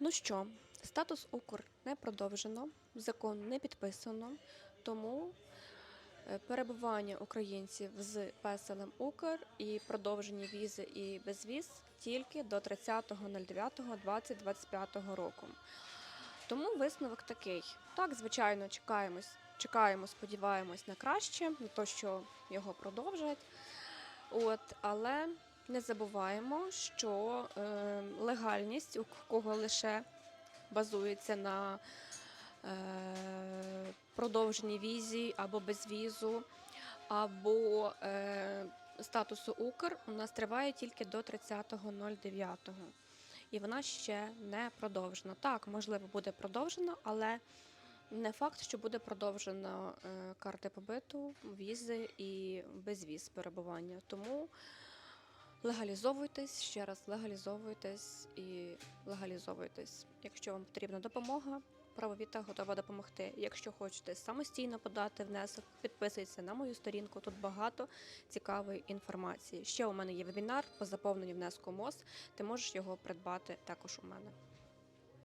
Ну що, статус Укр не продовжено, закон не підписано, тому е, перебування українців з песелем Укр і продовжені візи і безвіз тільки до 30.09.2025 року. Тому висновок такий. Так, звичайно, чекаємось, чекаємо, сподіваємось на краще, на те, що його продовжать. От, але не забуваємо, що е, легальність, у кого лише базується на е, продовженій візі або безвізу, або е, статусу Укр, у нас триває тільки до 30.09. І вона ще не продовжена. Так, можливо, буде продовжена, але не факт, що буде продовжено е, карти побиту, візи і безвіз перебування. Тому легалізовуйтесь, ще раз легалізовуйтесь і легалізовуйтесь. Якщо вам потрібна допомога, правовіта готова допомогти. Якщо хочете самостійно подати внесок, підписуйтесь на мою сторінку. Тут багато цікавої інформації. Ще у мене є вебінар по заповненню внеску МОЗ. Ти можеш його придбати також у мене.